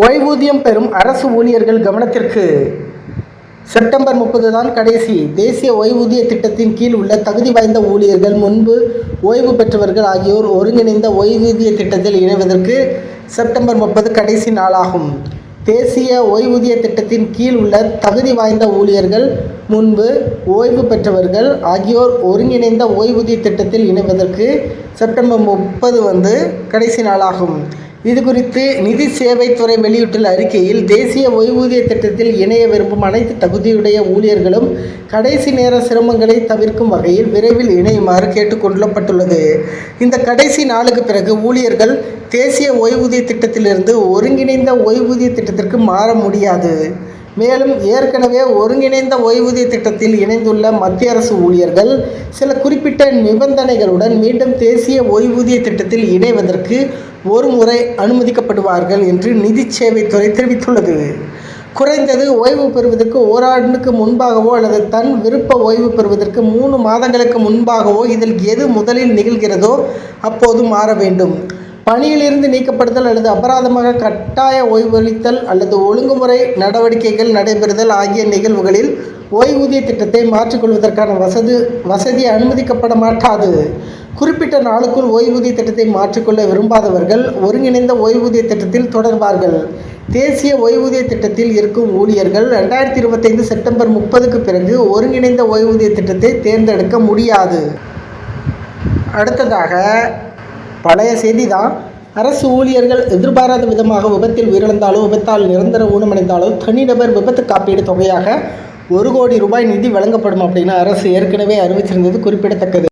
ஓய்வூதியம் பெறும் அரசு ஊழியர்கள் கவனத்திற்கு. செப்டம்பர் முப்பது தான் கடைசி. தேசிய ஓய்வூதிய திட்டத்தின் கீழ் உள்ள தகுதி வாய்ந்த ஊழியர்கள் முன்பு ஓய்வு பெற்றவர்கள் ஆகியோர் ஒருங்கிணைந்த ஓய்வூதிய திட்டத்தில் இணைவதற்கு செப்டம்பர் முப்பது கடைசி நாளாகும். தேசிய ஓய்வூதிய திட்டத்தின் கீழ் உள்ள தகுதி வாய்ந்த ஊழியர்கள் முன்பு ஓய்வு பெற்றவர்கள் ஆகியோர் ஒருங்கிணைந்த ஓய்வூதிய திட்டத்தில் இணைவதற்கு செப்டம்பர் முப்பது வந்து கடைசி நாளாகும். இது குறித்து நிதி சேவைத்துறை வெளியிட்டுள்ள அறிக்கையில் தேசிய ஓய்வூதிய திட்டத்தில் இணைய விரும்பும் அனைத்து தகுதியுடைய ஊழியர்களும் கடைசி நேர சிரமங்களை தவிர்க்கும் வகையில் விரைவில் இணையுமாறு கேட்டுக்கொள்ளப்பட்டுள்ளது இந்த கடைசி நாளுக்கு பிறகு ஊழியர்கள் தேசிய ஓய்வூதிய திட்டத்திலிருந்து ஒருங்கிணைந்த ஓய்வூதிய திட்டத்திற்கு மாற முடியாது. மேலும் ஏற்கனவே ஒருங்கிணைந்த ஓய்வூதிய திட்டத்தில் இணைந்துள்ள மத்திய அரசு ஊழியர்கள் சில குறிப்பிட்ட நிபந்தனைகளுடன் மீண்டும் தேசிய ஓய்வூதிய திட்டத்தில் இணைவதற்கு ஒரு முறை அனுமதிக்கப்படுவார்கள் என்று நிதி சேவைத்துறை தெரிவித்துள்ளது. குறைந்தது ஓய்வு பெறுவதற்கு ஓராண்டுக்கு முன்பாகவோ அல்லது தன் விருப்ப ஓய்வு பெறுவதற்கு மூணு மாதங்களுக்கு முன்பாகவோ இதில் எது முதலில் நிகழ்கிறதோ அப்போது மாற வேண்டும். பணியிலிருந்து நீக்கப்படுதல் அல்லது அபராதமாக கட்டாய ஓய்வளித்தல் அல்லது ஒழுங்குமுறை நடவடிக்கைகள் நடைபெறுதல் ஆகிய நிகழ்வுகளில் ஓய்வூதிய திட்டத்தை மாற்றிக்கொள்வதற்கான வசதி வசதி அனுமதிக்கப்பட மாட்டாது. குறிப்பிட்ட நாளுக்குள் ஓய்வூதிய திட்டத்தை மாற்றிக்கொள்ள விரும்பாதவர்கள் ஒருங்கிணைந்த ஓய்வூதிய திட்டத்தில் தொடர்வார்கள். தேசிய ஓய்வூதிய திட்டத்தில் இருக்கும் ஊழியர்கள் ரெண்டாயிரத்தி இருபத்தைந்து செப்டம்பர் முப்பதுக்கு பிறகு ஒருங்கிணைந்த ஓய்வூதிய திட்டத்தை தேர்ந்தெடுக்க முடியாது. அடுத்ததாக பழைய செய்தி தான் அரசு ஊழியர்கள் எதிர்பாராத விதமாக விபத்தில் உயிரிழந்தாலோ விபத்தால் நிரந்தர ஊனமடைந்தாலோ தனிநபர் விபத்து காப்பீடு தொகையாக ஒரு கோடி ரூபாய் நிதி வழங்கப்படும் அப்படின்னு அரசு ஏற்கனவே அறிவிச்சிருந்தது குறிப்பிடத்தக்கது.